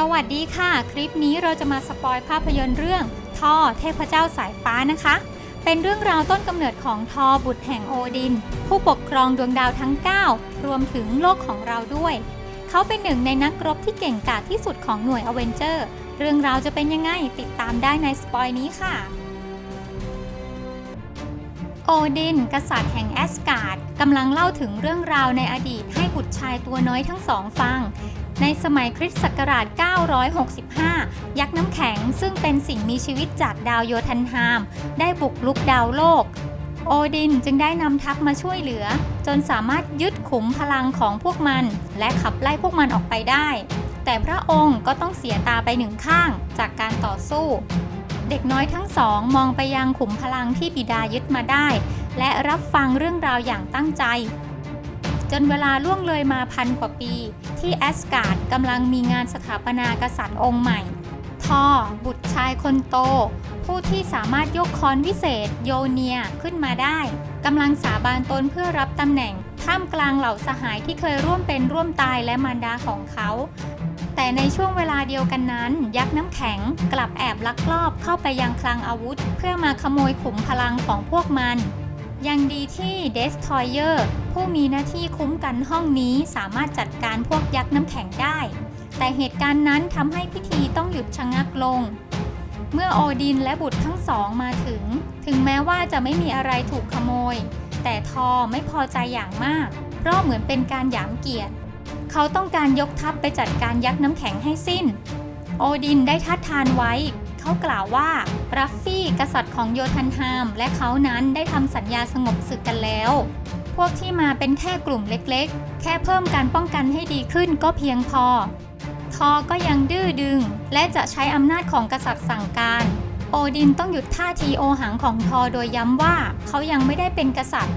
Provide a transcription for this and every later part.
สวัสดีค่ะ คลิปนี้เราจะมาสปอยภาพยนตร์เรื่องทอเทพเจ้าสายฟ้านะคะ เป็นเรื่องราวต้นกำเนิดของทอบุตรแห่งโอดิน ผู้ปกครองดวงดาวทั้ง 9 รวมถึงโลกของเราด้วย เขาเป็นหนึ่งในนักรบที่เก่งกาจที่สุดของหน่วยอเวนเจอร์ เรื่องราวจะเป็นยังไงติดตามได้ในสปอยนี้ค่ะโอดิน กษัตริย์แห่งแอสการ์ดกำลังเล่าถึงเรื่องราวในอดีตให้บุตรชายตัวน้อยทั้งสองฟัง ในสมัยคริสต์ศักราช 965 ยักษ์น้ำแข็งซึ่งเป็นสิ่งมีชีวิตจากดาวโยธันฮาม ได้บุกลุกดาวโลก โอดินจึงได้นำทัพมาช่วยเหลือ จนสามารถยึดขุมพลังของพวกมัน และขับไล่พวกมันออกไปได้ แต่พระองค์ก็ต้องเสียตาไปหนึ่งข้างจากการต่อสู้ เด็กน้อยทั้งสองมองไปยังขุมพลังที่บิดายึดมาได้ และรับฟังเรื่องราวอย่างตั้งใจ จนเวลาล่วงเลยมาพันกว่าปี ที่แอสการ์ดกำลังมีงานสถาปนากษัตริย์องค์ใหม่ ทอ บุตรชายคนโต ผู้ที่สามารถยกคอนวิเศษ โยเนียขึ้นมาได้กำลังสาบานตนเพื่อรับตำแหน่ง ท่ามกลางเหล่าสหายที่เคยร่วมเป็นร่วมตายและมารดาของเขา แต่ในช่วงเวลาเดียวกันนั้น ยักษ์น้ำแข็งกลับแอบลักลอบเข้าไปยังคลังอาวุธ เพื่อมาขโมยขุมพลังของพวกมัน ยังดีที่ Destroyer ผู้มีหน้าที่คุ้มกันห้องนี้สามารถจัดการพวกยักษ์น้ำแข็งได้ แต่เหตุการณ์นั้นทำให้พิธีต้องหยุดชะงักลง เมื่อโอดินและบุตรทั้งสองมาถึง ถึงแม้ว่าจะไม่มีอะไรถูกขโมย แต่ทอไม่พอใจอย่างมาก เพราะเหมือนเป็นการหยามเกียรติ เขาต้องการยกทัพไปจัดการยักษ์น้ำแข็งให้สิ้น โอดินได้ทัดทานไว้ เขากล่าวว่ารัฟฟี่กษัตริย์ของโยธันฮาม และเขานั้นได้ทำสัญญาสงบศึกกันแล้ว พวกที่มาเป็นแค่กลุ่มเล็กๆ แค่เพิ่มการป้องกันให้ดีขึ้นก็เพียงพอ ทอก็ยังดื้อดึง และจะใช้อำนาจของกษัตริย์สั่งการ โอดินต้องหยุดท่าทีโอหังของทอโดยย้ำว่าเขายังไม่ได้เป็นกษัตริย์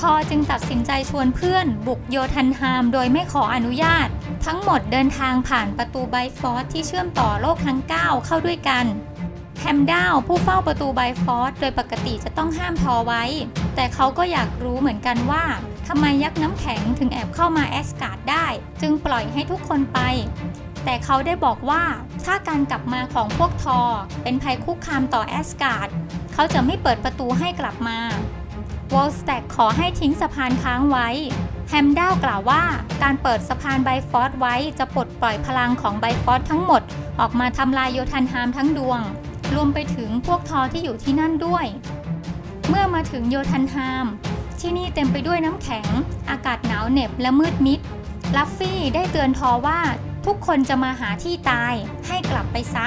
ทอจึงตัดสินใจชวนเพื่อน บุกโยธันฮามโดยไม่ขออนุญาต ทั้งหมดเดินทางผ่านประตูไบฟอสที่เชื่อมต่อโลกทั้ง 9 เข้าด้วยกันแฮมดาวผู้เฝ้าประตูไบฟอสโดยปกติจะต้องห้ามทอไว้ แต่เขาก็อยากรู้เหมือนกันว่าทำไมยักษ์น้ำแข็งถึงแอบเข้ามาแอสการ์ดได้ จึงปล่อยให้ทุกคนไป แต่เขาได้บอกว่าถ้าการกลับมาของพวกทอ เป็นภัยคุกคามต่อแอสการ์ดเขาจะไม่เปิดประตูให้กลับมา วอลสแต็กขอให้ทิ้งสะพานค้างไว้ แฮมดาวกล่าวว่า การเปิดสะพานไบฟอสไว้จะปลดปล่อยพลังของไบฟอสทั้งหมด ออกมาทำลายโยธันฮามทั้งดวง รวมไปถึงพวกทอที่อยู่ที่นั่นด้วย เมื่อมาถึงโยธันฮาม ที่นี่เต็มไปด้วยน้ำแข็ง อากาศหนาวเหน็บและมืดมิด ลัฟฟี่ได้เตือนทอว่าทุกคนจะมาหาที่ตายให้กลับไปซะ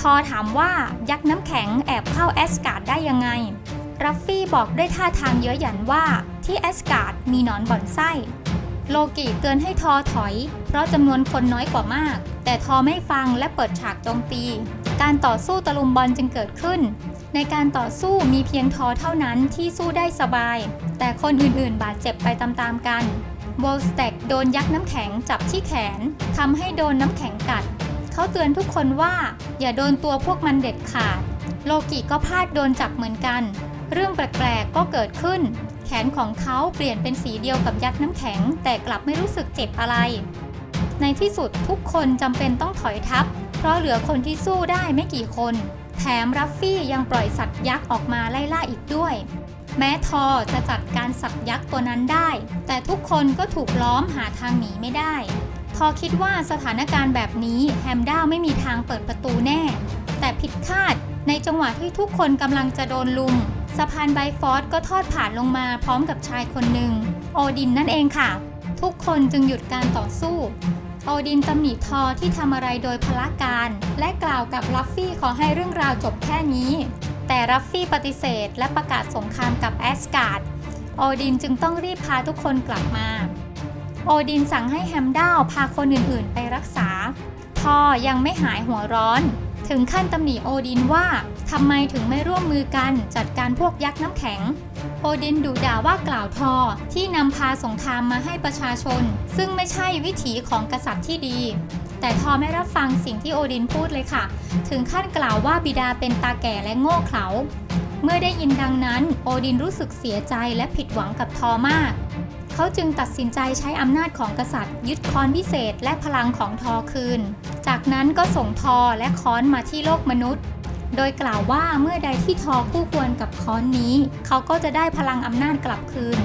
ทอถามว่ายักษ์น้ำแข็งแอบเข้าแอสการ์ดได้ยังไง รัฟฟี่บอกด้วยท่าทางเย้ยหยันว่าที่แอสการ์ดมีหนอนบ่อนไส้ โลกิเตือนให้ทอถอย เพราะจำนวนคนน้อยกว่ามาก แต่ทอไม่ฟังและเปิดฉากโจมตี การต่อสู้ตะลุมบอลจึงเกิดขึ้น ในการต่อสู้มีเพียงทอเท่านั้นที่สู้ได้สบาย แต่คนอื่นๆ บาดเจ็บไปตามๆกันวอลสเต็กโดนยักษ์น้ำแข็งจับที่แขนทำให้โดนน้ำแข็งกัด เขาเตือนทุกคนว่า อย่าโดนตัวพวกมันเด็ดขาด โลกิก็พลาดโดนจับเหมือนกัน เรื่องแปลกๆก็เกิดขึ้น แขนของเขาเปลี่ยนเป็นสีเดียวกับยักษ์น้ำแข็ง แต่กลับไม่รู้สึกเจ็บอะไร ในที่สุดทุกคนจำเป็นต้องถอยทัพเพราะเหลือคนที่สู้ได้ไม่กี่คน แถมรัฟฟี่ยังปล่อยสัตว์ยักษ์ออกมาไล่ล่าอีกด้วย แม้ทอจะจัดการสัตว์ยักษ์ตัวนั้นได้ แต่ทุกคนก็ถูกล้อมหาทางหนีไม่ได้ ทอคิดว่าสถานการณ์แบบนี้แฮมด้าไม่มีทางเปิดประตูแน่ แต่ผิดคาดในจังหวะที่ทุกคนกำลังจะโดนลุม สะพานไบฟอสก็ทอดผ่านลงมาพร้อมกับชายคนหนึ่ง โอดินนั่นเองค่ะ ทุกคนจึงหยุดการต่อสู้ โอดินตำหนิทอที่ทำอะไรโดยพละการ และกล่าวกับลัฟฟี่ขอให้เรื่องราวจบแค่นี้ แต่รัฟฟี่ปฏิเสธ และประกาศสงครามกับแอสการ์ด โอดินจึงต้องรีบพาทุกคนกลับมา โอดินสั่งให้แฮมดาวพาคนอื่นๆ ไปรักษา ทอยังไม่หายหัวร้อน ถึงขั้นตำหนิโอดินว่าทำไมถึงไม่ร่วมมือกันจัดการพวกยักษ์น้ำแข็ง โอดินดุด่าว่ากล่าวทอที่นำพาสงครามมาให้ประชาชน ซึ่งไม่ใช่วิถีของกษัตริย์ที่ดี แต่ทอไม่รับฟังสิ่งที่โอดินพูดเลยค่ะ ถึงขั้นกล่าวว่าบิดาเป็นตาแก่และโง่เขลาเมื่อได้ยินดังนั้น โอดินรู้สึกเสียใจและผิดหวังกับทอมาก เขาจึงตัดสินใจใช้อำนาจของกษัตริย์ ยึดค้อนวิเศษและพลังของทอคืน จากนั้นก็ส่งทอและค้อนมาที่โลกมนุษย์ โดยกล่าวว่าเมื่อใดที่ทอคู่ควรกับค้อนนี้ เขาก็จะได้พลังอำนาจกลับคืน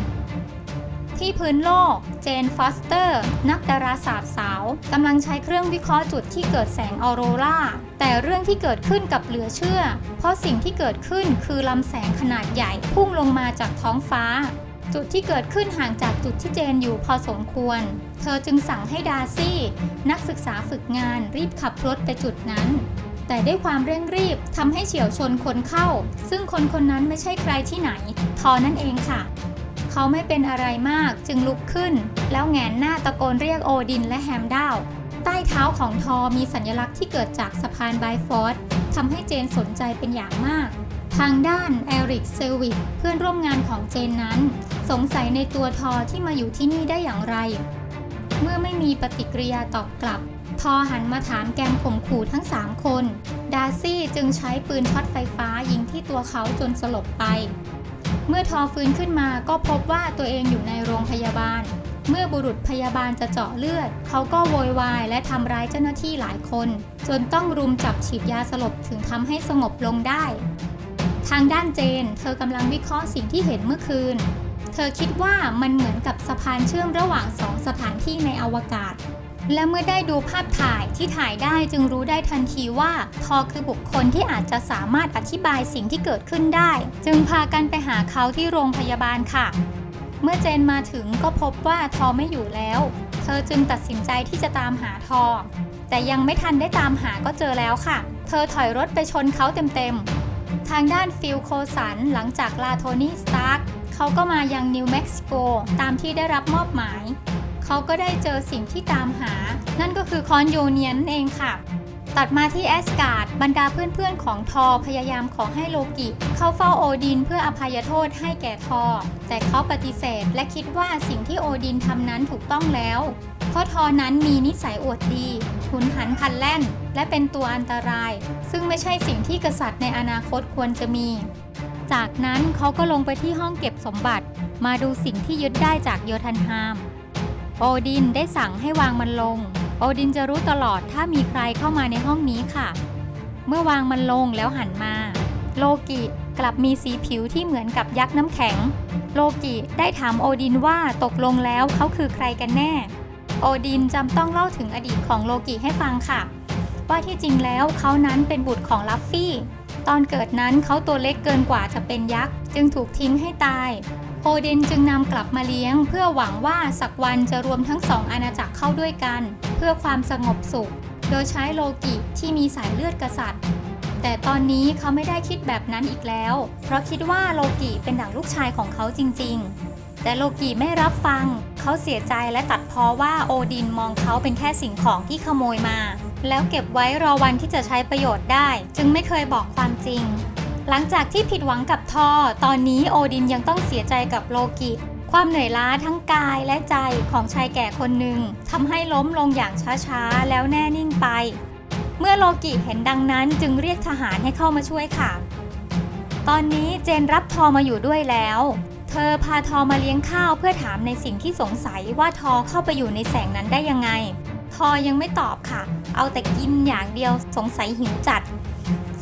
ที่พื้นโลก เจนฟอสเตอร์ นักดาราศาสตร์สาวกำลังใช้เครื่องวิเคราะห์จุดที่เกิดแสงออโรรา แต่เรื่องที่เกิดขึ้นกับเหลือเชื่อ เพราะสิ่งที่เกิดขึ้นคือลำแสงขนาดใหญ่พุ่งลงมาจากท้องฟ้า จุดที่เกิดขึ้นห่างจากจุดที่เจนอยู่พอสมควร เธอจึงสั่งให้ดารซี่ นักศึกษาฝึกงานรีบขับรถไปจุดนั้น แต่ด้วยความเร่งรีบทำให้เฉียวชนคนเข้า ซึ่งคนคนนั้นไม่ใช่ใครที่ไหน ทอนั่นเองค่ะ เขาไม่เป็นอะไรมากจึงลุกขึ้น แล้วแงนหน้าตะโกนเรียกโอดินและแฮมดาวใต้เท้าของทอมีสัญลักษณ์ที่เกิดจากสะพานไบฟอร์ดทำให้เจนสนใจเป็นอย่างมาก ทางด้านเอริกเซลวิกเพื่อนร่วมงานของเจนนั้น สงสัยในตัวทอที่มาอยู่ที่นี่ได้อย่างไร เมื่อไม่มีปฏิกิริยาตอบกลับ ทอหันมาถามแกมข่มขู่ทั้ง 3 คน ดารซี่จึงใช้ปืนช็อตไฟฟ้ายิงที่ตัวเขาจนสลบไป เมื่อทอฟื้นขึ้นมาก็พบว่าตัวเองอยู่ในโรงพยาบาล เมื่อบุรุษพยาบาลจะเจาะเลือด เขาก็โวยวายและทำร้ายเจ้าหน้าที่หลายคน จนต้องรุมจับฉีดยาสลบถึงทำให้สงบลงได้ ทางด้านเจน เธอกำลังวิเคราะห์สิ่งที่เห็นเมื่อคืน เธอคิดว่ามันเหมือนกับสะพานเชื่อมระหว่างสองสถานที่ในอวกาศ และเมื่อได้ดูภาพถ่ายที่ถ่ายได้จึงรู้ได้ทันทีว่าทอคือบุคคลที่อาจจะสามารถอธิบายสิ่งที่เกิดขึ้นได้ จึงพากันไปหาเขาที่โรงพยาบาลค่ะ เมื่อเจนมาถึงก็พบว่าทอไม่อยู่แล้ว เธอจึงตัดสินใจที่จะตามหาทอ แต่ยังไม่ทันได้ตามหาก็เจอแล้วค่ะ เธอถอยรถไปชนเขาเต็มๆ ทางด้านฟิลโคสันหลังจากลาโทนี่สตาร์กเขาก็มายังนิวเม็กซิโกตามที่ได้รับมอบหมาย เขาก็ได้เจอสิ่งที่ตามหา นั่นก็คือคอนโยเนียนนนเองค่ะ ตัดมาที่แอสการ์ดบรรดาเพื่อนๆของทอพยายามขอให้โลกิ เข้าเฝ้าโอดินเพื่ออภัยโทษให้แก่ทอ แต่เขาปฏิเสธและคิดว่าสิ่งที่โอดินทำนั้นถูกต้องแล้ว เพราะทอนั้นมีนิสัยอวดดีหุนหันพันแล่น และเป็นตัวอันตราย ซึ่งไม่ใช่สิ่งที่กษัตริย์ในอนาคตควรจะมี จากนั้นเขาก็ลงไปที่ห้องเก็บสมบัติ มาดูสิ่งที่ยึดได้จากโยธันฮาม โอดินได้สั่งให้วางมันลง โอดินจะรู้ตลอดถ้ามีใครเข้ามาในห้องนี้ค่ะ เมื่อวางมันลงแล้วหันมา โลกิกลับมีสีผิวที่เหมือนกับยักษ์น้ำแข็ง โลกิได้ถามโอดินว่าตกลงแล้วเขาคือใครกันแน่ โอดินจำต้องเล่าถึงอดีตของโลกิให้ฟังค่ะ ว่าที่จริงแล้วเขานั้นเป็นบุตรของลัฟฟี่ ตอนเกิดนั้นเขาตัวเล็กเกินกว่าจะเป็นยักษ์ จึงถูกทิ้งให้ตาย โอดินจึงนำกลับมาเลี้ยง เพื่อหวังว่าสักวันจะรวมทั้งสองอาณาจักรเข้าด้วยกัน เพื่อความสงบสุข โดยใช้โลกิที่มีสายเลือดกษัตริย์แต่ตอนนี้เขาไม่ได้คิดแบบนั้นอีกแล้ว เพราะคิดว่าโลกิเป็นดั่งลูกชายของเขาจริง ๆ แต่โลกิไม่รับฟัง เขาเสียใจและตัดพ้อว่าโอดินมองเขาเป็นแค่สิ่งของที่ขโมยมา แล้วเก็บไว้รอวันที่จะใช้ประโยชน์ได้ จึงไม่เคยบอกความจริง หลังจากที่ผิดหวังกับทอ ตอนนี้โอดินยังต้องเสียใจกับโลกิความเหนื่อยล้าทั้งกายและใจของชายแก่คนหนึ่งทำให้ล้มลงอย่างช้าๆ แล้วแน่นิ่งไป เมื่อโลกิเห็นดังนั้นจึงเรียกทหารให้เข้ามาช่วยค่ะ ตอนนี้เจนรับทอมาอยู่ด้วยแล้ว เธอพาทอมาเลี้ยงข้าวเพื่อถามในสิ่งที่สงสัยว่าทอเข้าไปอยู่ในแสงนั้นได้ยังไง ทอยังไม่ตอบค่ะ เอาแต่กินอย่างเดียวสงสัยหิวจัด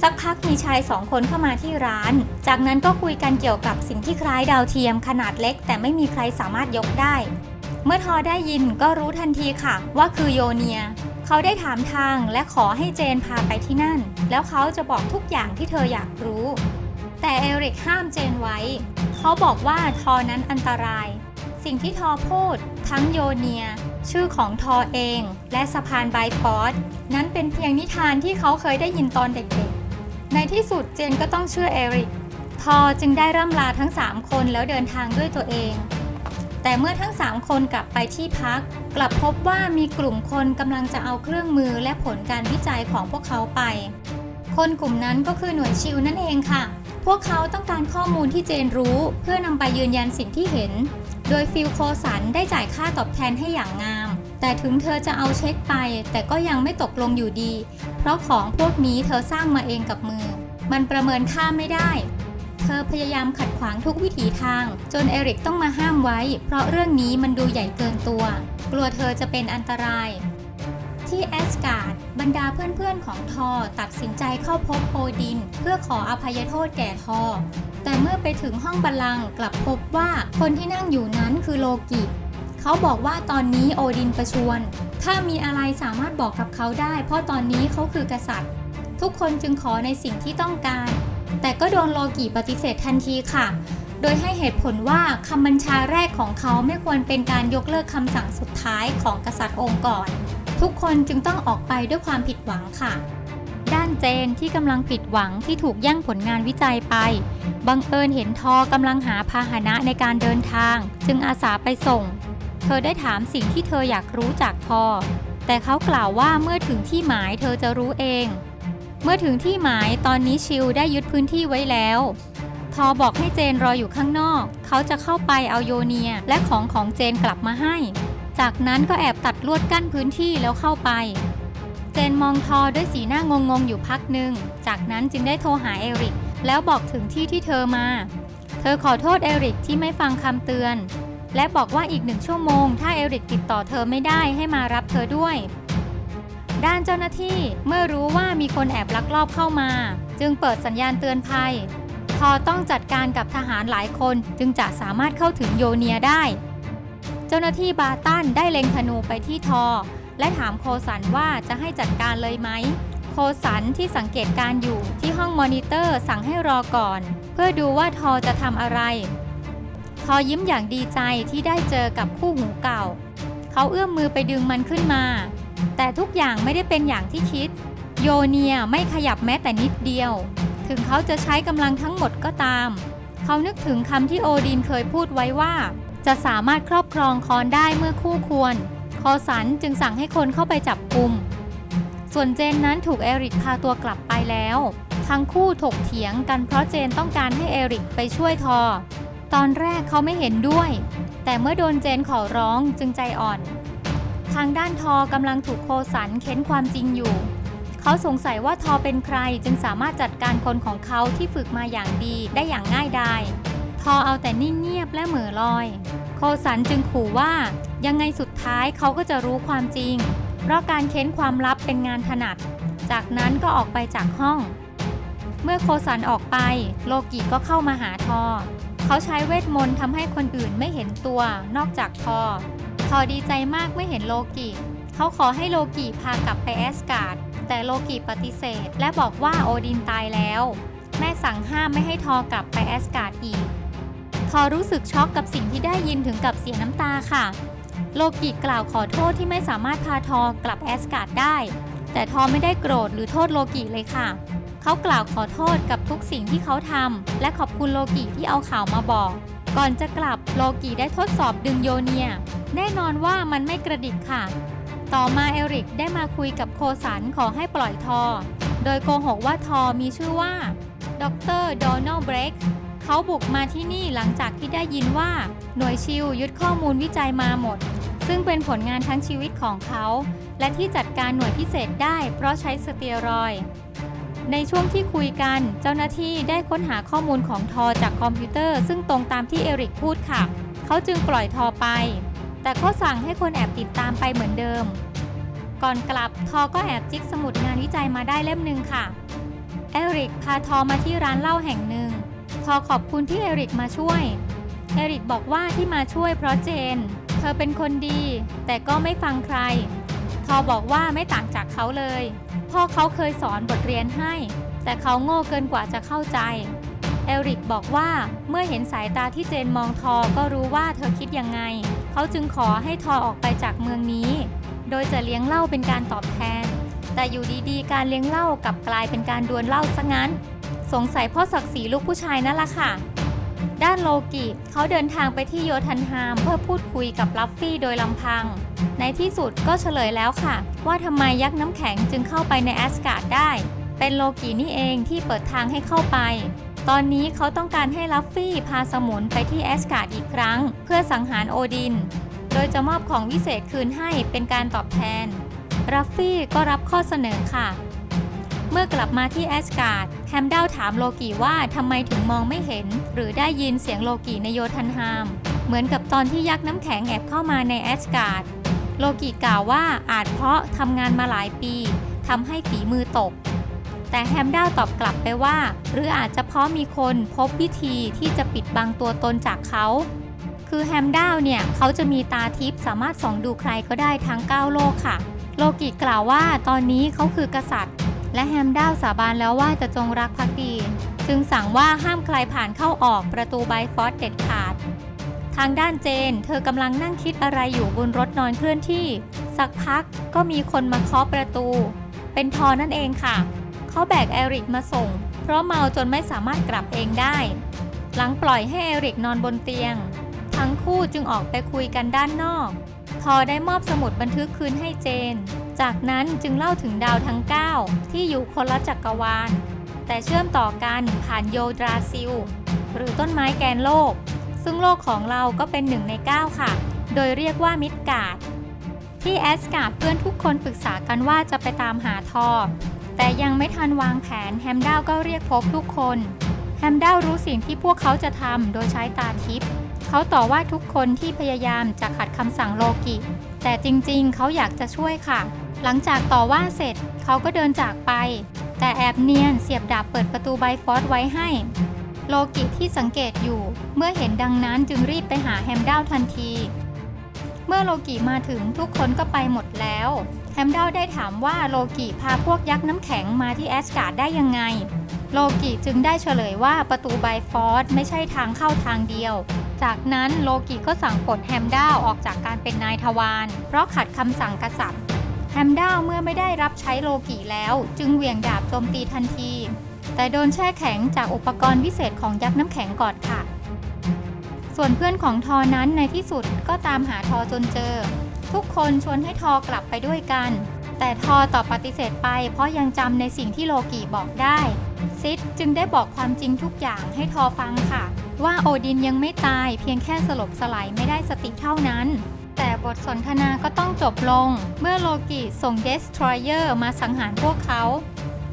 สักพักมีชายสองคนเข้ามาที่ร้าน จากนั้นก็คุยกันเกี่ยวกับสิ่งที่คล้ายดาวเทียมขนาดเล็ก แต่ไม่มีใครสามารถยกได้ เมื่อทอได้ยินก็รู้ทันทีค่ะ ว่าคือโยเนียเขาได้ถามทางและขอให้เจนพาไปที่นั่น แล้วเขาจะบอกทุกอย่างที่เธออยากรู้ แต่เอริกห้ามเจนไว้ เขาบอกว่าทอนั้นอันตราย สิ่งที่ทอพูด ทั้งโยเนีย ชื่อของทอเอง และสะพานไบฟอร์ดนั้นเป็นเพียงนิทานที่เขาเคยได้ยินตอนเด็กๆ ในที่สุดเจนก็ต้องเชื่อเอริก ทอจึงได้ร่ำลาทั้ง 3 คนแล้วเดินทางด้วยตัวเอง แต่เมื่อทั้ง 3 คนกลับไปที่พัก กลับพบว่ามีกลุ่มคนกำลังจะเอาเครื่องมือและผลการวิจัยของพวกเขาไป คนกลุ่มนั้นก็คือหน่วยชิลนั่นเองค่ะ พวกเขาต้องการข้อมูลที่เจนรู้เพื่อนำไปยืนยันสิ่งที่เห็น โดยฟิลโคสันได้จ่ายค่าตอบแทนให้อย่างงาม แต่ถึงเธอจะเอาเช็คไป แต่ก็ยังไม่ตกลงอยู่ดี เพราะของพวกนี้เธอสร้างมาเองกับมือ มันประเมินค่าไม่ได้ เธอพยายามขัดขวางทุกวิถีทาง จนเอริกต้องมาห้ามไว้ เพราะเรื่องนี้มันดูใหญ่เกินตัว กลัวเธอจะเป็นอันตราย ที่แอสการ์ดบรรดาเพื่อนๆของทอตัดสินใจเข้าพบโอดิน เพื่อขออภัยโทษแก่ทอ แต่เมื่อไปถึงห้องบัลลังก์กลับพบว่าคนที่นั่งอยู่นั้นคือโลกิ เขาบอกว่าตอนนี้โอดินประชวรถ้ามีอะไรสามารถบอกกับเขาได้ เพราะตอนนี้เขาคือกษัตริย์ ทุกคนจึงขอในสิ่งที่ต้องการ แต่ก็โดนโลกิปฏิเสธทันทีค่ะโดยให้เหตุผลว่าคำบัญชาแรกของเขาไม่ควรเป็นการยกเลิกคำสั่งสุดท้ายของกษัตริย์องค์ก่อน ทุกคนจึงต้องออกไปด้วยความผิดหวังค่ะ ด้านเจนที่กำลังผิดหวังที่ถูกแย่งผลงานวิจัยไป บังเอิญเห็นทอกำลังหาพาหนะในการเดินทาง จึงอาสาไปส่ง เธอได้ถามสิ่งที่เธออยากรู้จากทอ แต่เขากล่าวว่าเมื่อถึงที่หมายเธอจะรู้เอง เมื่อถึงที่หมายตอนนี้ชิลได้ยึดพื้นที่ไว้แล้วทอบอกให้เจนรออยู่ข้างนอก เขาจะเข้าไปเอาโยเนียและของของเจนกลับมาให้ จากนั้นก็แอบตัดลวดกั้นพื้นที่แล้วเข้าไป เจนมองทอด้วยสีหน้างงงๆอยู่พักหนึ่ง จากนั้นจึงได้โทรหาเอริก แล้วบอกถึงที่ที่เธอมา เธอขอโทษเอริกที่ไม่ฟังคำเตือน และบอกว่าอีกหนึ่งชั่วโมง ถ้าเอริกติดต่อเธอไม่ได้ให้มารับเธอด้วย ด้านเจ้าหน้าที่เมื่อรู้ว่ามีคนแอบลักลอบเข้ามา จึงเปิดสัญญาณเตือนภัยทอต้องจัดการกับทหารหลายคนจึงจะสามารถเข้าถึงโยเนียได้ เจ้าหน้าที่บาตันได้เล็งธนูไปที่ทอ และถามโคสันว่าจะให้จัดการเลยไหม โคสันที่สังเกตการอยู่ที่ห้องมอนิเตอร์สั่งให้รอก่อน เพื่อดูว่าทอจะทำอะไร ทอยิ้มอย่างดีใจที่ได้เจอกับคู่หูเก่า เขาเอื้อมมือไปดึงมันขึ้นมา แต่ทุกอย่างไม่ได้เป็นอย่างที่คิด โยเนียไม่ขยับแม้แต่นิดเดียว ถึงเขาจะใช้กำลังทั้งหมดก็ตาม เขานึกถึงคำที่โอดินเคยพูดไว้ว่า จะสามารถครอบครองคอนได้เมื่อคู่ควร คอสันจึงสั่งให้คนเข้าไปจับกุมส่วนเจนนั้นถูกเอริกพาตัวกลับไปแล้ว ทั้งคู่ถกเถียงกันเพราะเจนต้องการให้เอริกไปช่วยทอ ตอนแรกเขาไม่เห็นด้วย แต่เมื่อโดนเจนขอร้องจึงใจอ่อน ทางด้านทอกำลังถูกโคสันเค้นความจริงอยู่ เขาสงสัยว่าทอเป็นใครจึงสามารถจัดการคนของเขาที่ฝึกมาอย่างดีได้อย่างง่ายดาย ทอเอาแต่นิ่งเงียบและเหม่อลอย โคสันจึงขู่ว่ายังไงสุดท้ายเขาก็จะรู้ความจริง เพราะการเค้นความลับเป็นงานถนัด จากนั้นก็ออกไปจากห้อง เมื่อโคสันออกไป โลกิก็เข้ามาหาทอ เขาใช้เวทมนต์ทำให้คนอื่นไม่เห็นตัวนอกจากทอ ทอดีใจมากเมื่อเห็นโลกิ เขาขอให้โลกิพากลับไปแอสการ์ดแต่โลกิปฏิเสธ และบอกว่าโอดินตายแล้ว แม่สั่งห้ามไม่ให้ทอกลับไปแอสการ์ดอีก ทอรู้สึกช็อกกับสิ่งที่ได้ยินถึงกับเสียน้ำตาค่ะ โลกิกล่าวขอโทษที่ไม่สามารถพาทอกลับแอสการ์ดได้ แต่ทอไม่ได้โกรธหรือโทษโลกิเลยค่ะ เขากล่าวขอโทษกับทุกสิ่งที่เขาทำและขอบคุณโลกิที่เอาข่าวมาบอก ก่อนจะกลับโลกิได้ทดสอบดึงโยเนีย แน่นอนว่ามันไม่กระดิกค่ะ ต่อมาเอริกได้มาคุยกับโคสันขอให้ปล่อยทอ โดยโกหกว่าทอมีชื่อว่าดรโดนัลเบรก เขาบุกมาที่นี่หลังจากที่ได้ยินว่า หน่วยชิลยึดข้อมูลวิจัยมาหมด ซึ่งเป็นผลงานทั้งชีวิตของเขา และที่จัดการหน่วยพิเศษได้เพราะใช้สเตียรอยในช่วงที่คุยกันเจ้าหน้าที่ได้ค้นหาข้อมูลของทอจากคอมพิวเตอร์ ซึ่งตรงตามที่เอริกพูดค่ะ เขาจึงปล่อยทอไป แต่ก็สั่งให้คนแอบติดตามไปเหมือนเดิม ก่อนกลับทอก็แอบจิกสมุดงานวิจัยมาได้เล่มหนึ่งค่ะ เอริกพาทอมาที่ร้านเหล้าแห่งหนึ่ง อขอบคุณที่เอริกมาช่วย เอริกบอกว่าที่มาช่วยเพราะเจน เธอเป็นคนดี แต่ก็ไม่ฟังใคร ทอบอกว่าไม่ต่างจากเขาเลย พ่อเขาเคยสอนบทเรียนให้ แต่เขาโง่เกินกว่าจะเข้าใจ เอริกบอกว่าเมื่อเห็นสายตาที่เจนมองทอก็รู้ว่าเธอคิดยังไง เขาจึงขอให้ทอออกไปจากเมืองนี้ โดยจะเลี้ยงเหล้าเป็นการตอบแทน แต่อยู่ดีๆ การเลี้ยงเหล้ากลับกลายเป็นการดวลเหล้าซะงั้น สงสัยพ่อศักดิ์ศรีลูกผู้ชายนั่นละค่ะ ด้านโลกิเขาเดินทางไปที่โยธันฮามเพื่อพูดคุยกับลัฟฟี่โดยลำพัง ในที่สุดก็เฉลยแล้วค่ะ ว่าทำไมยักษ์น้ำแข็งจึงเข้าไปในแอสการ์ดได้ เป็นโลกินี่เองที่เปิดทางให้เข้าไป ตอนนี้เขาต้องการให้ลัฟฟี่พาสมุนไปที่แอสการ์ดอีกครั้ง เพื่อสังหารโอดิน โดยจะมอบของวิเศษคืนให้เป็นการตอบแทนรัฟฟี่ก็รับข้อเสนอค่ะ เมื่อกลับมาที่แอสการ์ดแฮมเดลถามโลกิว่าทำไมถึงมองไม่เห็น หรือได้ยินเสียงโลกิในโยธันฮาม เหมือนกับตอนที่ยักษ์น้ำแข็งแอบเข้ามาในแอสการ์ดโลกิกล่าวว่าอาจเพราะทำงานมาหลายปีทำให้ฝีมือตก แต่แฮมเดลตอบกลับไปว่า หรืออาจจะเพราะมีคนพบวิธีที่จะปิดบังตัวตนจากเขาคือแฮมเดลเนี่ย เขาจะมีตาทิพย์สามารถส่องดูใครก็ได้ทั้ง 9 โลกค่ะ โลกิกล่าวว่าตอนนี้เขาคือกษัตริย์ และแฮมเดลสาบานแล้วว่าจะจงรักภักดี จึงสั่งว่าห้ามใครผ่านเข้าออกประตูไบฟอสเด็ดขาด ทางด้านเจน เธอกำลังนั่งคิดอะไรอยู่บนรถนอนเคลื่อนที่ สักพักก็มีคนมาเคาะประตู เป็นทอนั่นเองค่ะ เขาแบกเอริกมาส่ง เพราะเมาจนไม่สามารถกลับเองได้ หลังปล่อยให้เอริกนอนบนเตียง ทั้งคู่จึงออกไปคุยกันด้านนอก ทอได้มอบสมุดบันทึกคืนให้เจน จากนั้นจึงเล่าถึงดาวทั้ง 9 ที่อยู่คนละจักรวาล แต่เชื่อมต่อกันผ่านโยดราซิล หรือต้นไม้แกนโลก ซึ่งโลกของเราก็เป็นหนึ่งใน 9 ค่ะ โดยเรียกว่ามิดการ์ดที่แอสการ์ดเพื่อนทุกคนปรึกษากันว่าจะไปตามหาทอแต่ยังไม่ทันวางแผนแฮมดาวก็เรียกพบทุกคน แฮมดาวรู้สิ่งที่พวกเขาจะทำโดยใช้ตาทิพย์เขาต่อว่าทุกคนที่พยายามจะขัดคำสั่งโลกิ แต่จริงๆ เขาอยากจะช่วยค่ะ หลังจากต่อว่าเสร็จเขาก็เดินจากไป แต่แอบเนียนเสียบดาบเปิดประตูไบฟอสไว้ให้ โลกิที่สังเกตอยู่เมื่อเห็นดังนั้นจึงรีบไปหาแฮมดาวทันที เมื่อโลกิมาถึงทุกคนก็ไปหมดแล้วแฮมดาวได้ถามว่าโลกิพาพวกยักษ์น้ำแข็งมาที่แอสการ์ดได้ยังไง โลกิจึงได้เฉลยว่าประตูไบฟอสไม่ใช่ทางเข้าทางเดียวจากนั้นโลกิก็สั่งปลดแฮมดาวออกจากการเป็นนายทวารเพราะขัดคำสั่งกษัตริย์ มดาวเมื่อไม่ได้รับใช้โลกิแล้ว จึงเหวี่ยงดาบโจมตีทันที แต่โดนแช่แข็งจากอุปกรณ์วิเศษของยักษ์น้ำแข็งก่อนค่ะ ส่วนเพื่อนของทอนั้นในที่สุดก็ตามหาทอจนเจอ ทุกคนชวนให้ทอกลับไปด้วยกัน แต่ทอตอบปฏิเสธไป เพราะยังจำในสิ่งที่โลกิบอกได้ซิดจึงได้บอกความจริงทุกอย่างให้ทอฟังค่ะ ว่าโอดินยังไม่ตายเพียงแค่สลบสลายไม่ได้สติเท่านั้น บทสนทนาก็ต้องจบลง เมื่อโลกิส่งเดสทรอยเออร์มาสังหารพวกเขา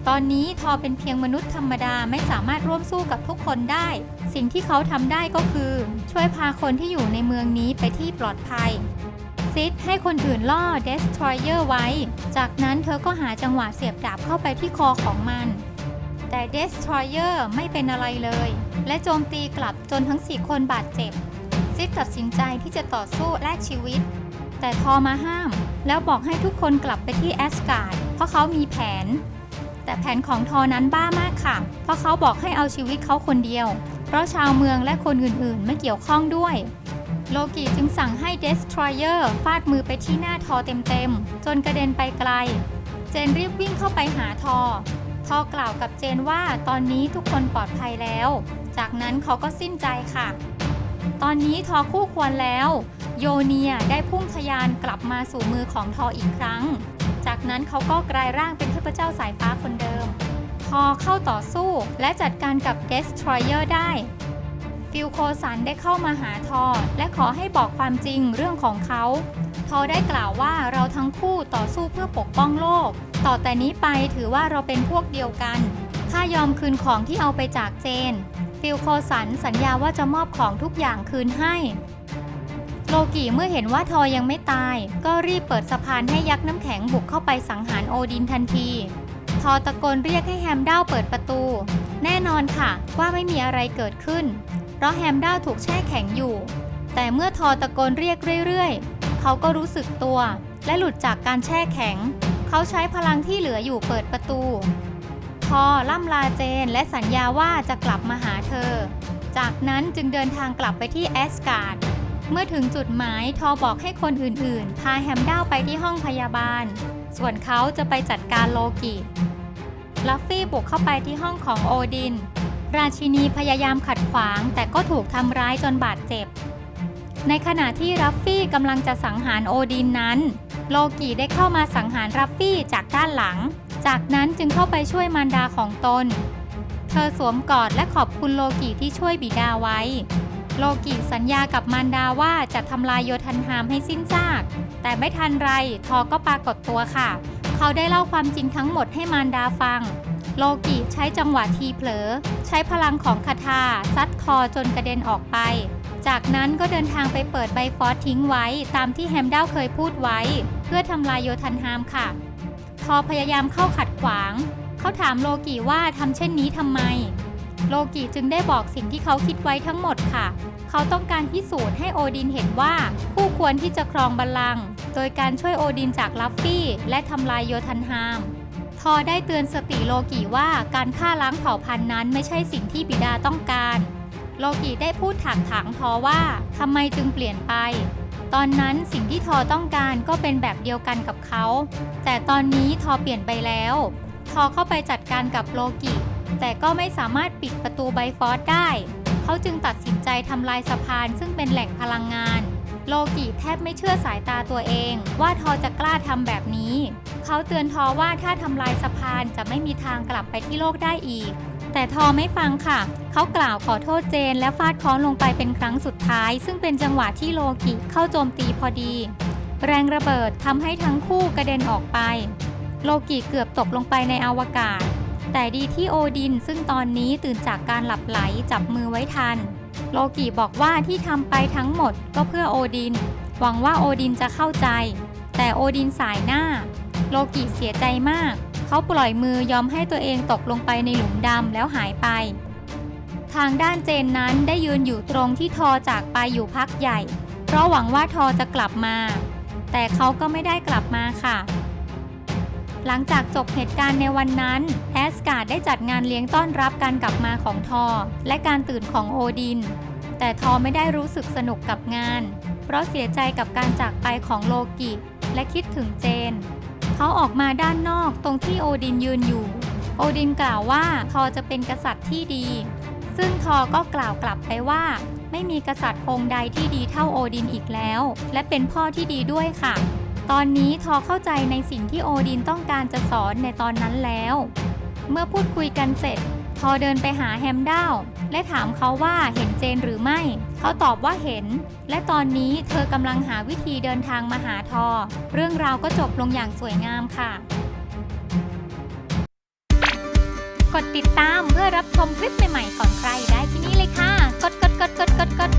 ตอนนี้ทอเป็นเพียงมนุษย์ธรรมดาไม่สามารถร่วมสู้กับทุกคนได้ สิ่งที่เขาทำได้ก็คือ ช่วยพาคนที่อยู่ในเมืองนี้ไปที่ปลอดภัยซิดให้คนอื่นล่อเดสทรอยเออร์ไว้ จากนั้นเธอก็หาจังหวะเสียบดาบเข้าไปที่คอของมันแต่ Destroyer ไม่เป็นอะไรเลย และโจมตีกลับจนทั้ง4คนบาดเจ็บ ซิดตัดสินใจที่จะต่อสู้แลกชีวิต แต่ทอมาห้าม แล้วบอกให้ทุกคนกลับไปที่แอสการ์ดเพราะเขามีแผน แต่แผนของทอนั้นบ้ามากค่ะ เพราะเขาบอกให้เอาชีวิตเขาคนเดียว เพราะชาวเมืองและคนอื่นๆ ไม่เกี่ยวข้องด้วย โลกิจึงสั่งให้ Destroyer ฟาดมือไปที่หน้าทอเต็มๆ จนกระเด็นไปไกล เจนรีบวิ่งเข้าไปหาทอ ทอกล่าวกับเจนว่าตอนนี้ทุกคนปลอดภัยแล้ว จากนั้นเขาก็สิ้นใจค่ะ ตอนนี้ทอคู่ควรแล้ว โยเนียได้พุ่งทะยานกลับมาสู่มือของทออีกครั้ง จากนั้นเขาก็กลายร่างเป็นเทพเจ้าสายฟ้าคนเดิม ทอเข้าต่อสู้และจัดการกับ Destroyer ได้ ฟิลโคสันได้เข้ามาหาทอ และขอให้บอกความจริงเรื่องของเขา ทอได้กล่าวว่าเราทั้งคู่ต่อสู้เพื่อปกป้องโลก ต่อแต่นี้ไปถือว่าเราเป็นพวกเดียวกัน ถ้ายอมคืนของที่เอาไปจากเจน ฟิลโคสันสัญญาว่าจะมอบของทุกอย่างคืนให้ โลกิเมื่อเห็นว่าทอยังไม่ตาย ก็รีบเปิดสะพานให้ยักษ์น้ำแข็งบุกเข้าไปสังหารโอดินทันที ทอตะโกนเรียกให้แฮมด้าวเปิดประตู แน่นอนค่ะว่าไม่มีอะไรเกิดขึ้น เพราะแฮมด้าวถูกแช่แข็งอยู่ แต่เมื่อทอตะโกนเรียกเรื่อยๆ เขาก็รู้สึกตัว และหลุดจากการแช่แข็ง เขาใช้พลังที่เหลืออยู่เปิดประตู ทอล่ำลาเจนและสัญญาว่าจะกลับมาหาเธอ จากนั้นจึงเดินทางกลับไปที่แอสการ์ด เมื่อถึงจุดหมายทอบอกให้คนอื่นๆ พาแฮมด้าวไปที่ห้องพยาบาล ส่วนเขาจะไปจัดการโลกิลัฟฟี่บุกเข้าไปที่ห้องของโอดิน ราชินีพยายามขัดขวางแต่ก็ถูกทำร้ายจนบาดเจ็บ ในขณะที่รัฟฟี่กำลังจะสังหารโอดินนั้น โลกิได้เข้ามาสังหารรัฟฟี่จากด้านหลัง จากนั้นจึงเข้าไปช่วยมารดาของตน เธอสวมกอดและขอบคุณโลกิที่ช่วยบิดาไว้ โลกิสัญญากับมารดาว่าจะทำลายโยธันฮามให้สิ้นซาก แต่ไม่ทันไรทอก็ปรากฏตัวค่ะ เขาได้เล่าความจริงทั้งหมดให้มารดาฟัง โลกิใช้จังหวะทีเผลอ ใช้พลังของคาถาซัดคอจนกระเด็นออกไป จากนั้นก็เดินทางไปเปิดใบฟอสทิ้งไว้ ตามที่แฮมเดลเคยพูดไว้ เพื่อทำลายโยธันฮามค่ะ ทอพยายามเข้าขัดขวาง เขาถามโลกิว่าทำเช่นนี้ทำไม โลกิจึงได้บอกสิ่งที่เขาคิดไว้ทั้งหมดค่ะ เขาต้องการพิสูจน์ให้โอดินเห็นว่าคู่ควรที่จะครองบัลลังก์โดยการช่วยโอดินจากลัฟฟี่ และทำลายโยธันฮามทอได้เตือนสติโลกิว่าการฆ่าล้างเผ่าพันธุ์นั้นไม่ใช่สิ่งที่บิดาต้องการ โลกิได้พูดถากถางทอว่าทำไมจึงเปลี่ยนไป ตอนนั้นสิ่งที่ทอต้องการก็เป็นแบบเดียวกันกับเขา แต่ตอนนี้ทอเปลี่ยนไปแล้ว ทอเข้าไปจัดการกับโลกิ แต่ก็ไม่สามารถปิดประตูไบฟอสได้ เขาจึงตัดสินใจทำลายสะพานซึ่งเป็นแหล่งพลังงาน โลกิแทบไม่เชื่อสายตาตัวเอง ว่าทอจะกล้าทำแบบนี้ เขาเตือนทอว่าถ้าทำลายสะพานจะไม่มีทางกลับไปที่โลกได้อีก แต่ทอไม่ฟังค่ะ เขากล่าวขอโทษเจนและฟาดค้อนลงไปเป็นครั้งสุดท้าย ซึ่งเป็นจังหวะที่โลกิเข้าโจมตีพอดี แรงระเบิดทำให้ทั้งคู่กระเด็นออกไป โลกิเกือบตกลงไปในอวกาศ แต่ดีที่โอดินซึ่งตอนนี้ตื่นจากการหลับไหลจับมือไว้ทัน โลกิบอกว่าที่ทำไปทั้งหมดก็เพื่อโอดิน หวังว่าโอดินจะเข้าใจ แต่โอดินสายหน้า โลกิเสียใจมาก เขาปล่อยมือยอมให้ตัวเองตกลงไปในหลุมดำแล้วหายไป ทางด้านเจนนั้นได้ยืนอยู่ตรงที่ทอจากไปอยู่พักใหญ่ เพราะหวังว่าทอจะกลับมา แต่เขาก็ไม่ได้กลับมาค่ะ หลังจากจบเหตุการณ์ในวันนั้นแอสการ์ดได้จัดงานเลี้ยงต้อนรับการกลับมาของทอ และการตื่นของโอดิน แต่ทอไม่ได้รู้สึกสนุกกับงาน เพราะเสียใจกับการจากไปของโลกิ และคิดถึงเจน เขาออกมาด้านนอกตรงที่โอดินยืนอยู่ โอดินกล่าวว่าทอจะเป็นกษัตริย์ที่ดี ซึ่งทอก็กล่าวกลับไปว่า ไม่มีกษัตริย์องค์ใดที่ดีเท่าโอดินอีกแล้ว และเป็นพ่อที่ดีด้วยค่ะ ตอนนี้ทอเข้าใจในสิ่งที่โอดินต้องการจะสอนในตอนนั้นแล้ว เมื่อพูดคุยกันเสร็จ ทอเดินไปหาแฮมดาว และถามเขาว่าเห็นเจนหรือไม่ เขาตอบว่าเห็น และตอนนี้เธอกำลังหาวิธีเดินทางมาหาทอ เรื่องราวก็จบลงอย่างสวยงามค่ะ กดติดตามเพื่อรับชมคลิปใหม่ๆก่อนใครได้ที่นี่เลยค่ะ กดกดกดกดกดกด